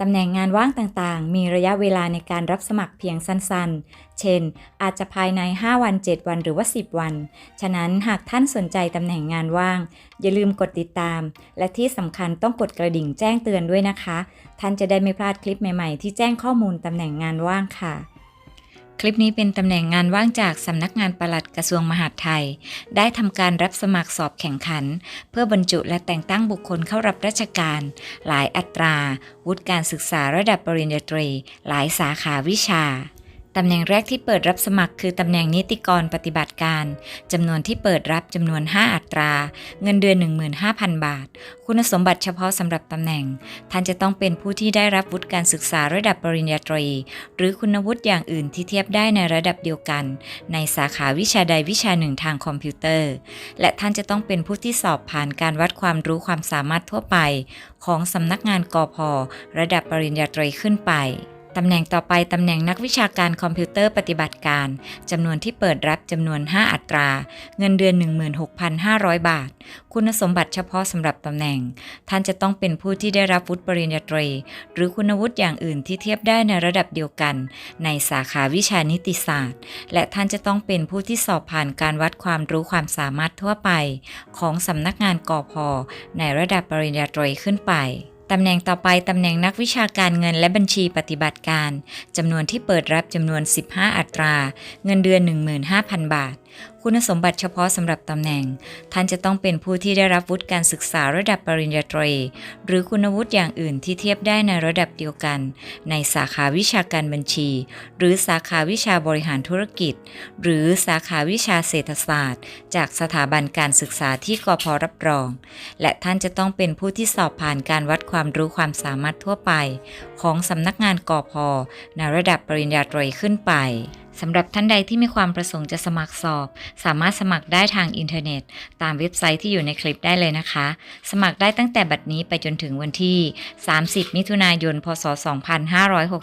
ตำแหน่งงานว่างต่างๆ มีระยะเวลาในการรับสมัครเพียงสั้นๆ เช่น อาจจะภายใน 5 วัน 7 วันหรือว่า 10 วัน ฉะนั้นหากท่านสนใจตำแหน่งงานว่าง อย่าลืมกดติดตาม และที่สำคัญต้องกดกระดิ่งแจ้งเตือนด้วยนะคะ ท่านจะได้ไม่พลาดคลิปใหม่ๆ ที่แจ้งข้อมูลตำแหน่งงานว่างค่ะ คลิปนี้เป็นตำแหน่งงานว่างจากสำนักงานปลัดกระทรวงมหาดไทย ได้ทำการรับสมัครสอบแข่งขัน เพื่อบรรจุและแต่งตั้งบุคคลเข้ารับราชการ หลายอัตรา วุฒิการศึกษาระดับปริญญาตรี หลายสาขาวิชา ตำแหน่งแรกที่เปิดรับสมัครคือตำแหน่งนิติกรปฏิบัติการจำนวนที่เปิดรับจำนวน 5 อัตรา เงินเดือน 15,000 บาท คุณสมบัติเฉพาะสำหรับตำแหน่ง ท่านจะต้องเป็นผู้ที่ได้รับวุฒิการศึกษาระดับปริญญาตรี หรือคุณวุฒิอย่างอื่นที่เทียบได้ในระดับเดียวกัน ในสาขาวิชาใดวิชาหนึ่งทางคอมพิวเตอร์ และท่านจะต้องเป็นผู้ที่สอบผ่านการวัดความรู้ความสามารถทั่วไป ของสำนักงานกอพระดับปริญญาตรีขึ้นไป ตำแหน่งต่อไปตำแหน่งนักวิชาการคอมพิวเตอร์ปฏิบัติการจำนวนที่เปิดรับจำนวน 5 อัตรา เงินเดือน 16,500 บาท คุณสมบัติเฉพาะสำหรับตำแหน่ง ท่านจะต้องเป็นผู้ที่ได้รับวุฒิปริญญาตรี หรือคุณวุฒิอย่างอื่นที่เทียบได้ในระดับเดียวกัน ในสาขาวิชานิติศาสตร์ และท่านจะต้องเป็นผู้ที่สอบผ่านการวัดความรู้ความสามารถทั่วไป ของสำนักงานกอพในระดับปริญญาตรีขึ้นไป ตำแหน่งต่อไปตำแหน่งนักวิชาการเงินและบัญชีปฏิบัติการจำนวนที่เปิดรับจำนวน 15 อัตรา เงินเดือน 15,000 บาท คุณสมบัติเฉพาะสำหรับตำแหน่ง ท่านจะต้องเป็นผู้ที่ได้รับวุฒิการศึกษาระดับปริญญาตรี หรือคุณวุฒิอย่างอื่นที่เทียบได้ในระดับเดียวกัน ในสาขาวิชาการบัญชี หรือสาขาวิชาบริหารธุรกิจ หรือสาขาวิชาเศรษฐศาสตร์ จากสถาบันการศึกษาที่กพรับรอง และท่านจะต้องเป็นผู้ที่สอบผ่านการวัดความรู้ความสามารถทั่วไป ของสำนักงานกพในระดับปริญญาตรีขึ้นไป สำหรับท่านใดที่มีความประสงค์จะสมัครสอบ สามารถสมัครได้ทางอินเทอร์เน็ต ตามเว็บไซต์ที่อยู่ในคลิปได้เลยนะคะ สมัครได้ตั้งแต่บัดนี้ไปจนถึงวันที่ 30 มิถุนายน พศ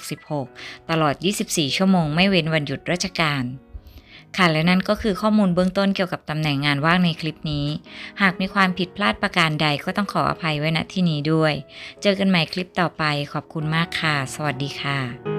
2566 ตลอด 24 ชั่วโมงไม่เว้นวันหยุดราชการค่ะและนั่นก็คือข้อมูลเบื้องต้นเกี่ยวกับตำแหน่งงานว่างในคลิปนี้ หากมีความผิดพลาดประการใดก็ต้องขออภัยไว้ณที่นี้ด้วย เจอกันใหม่คลิปต่อไปขอบคุณมากค่ะ สวัสดีค่ะ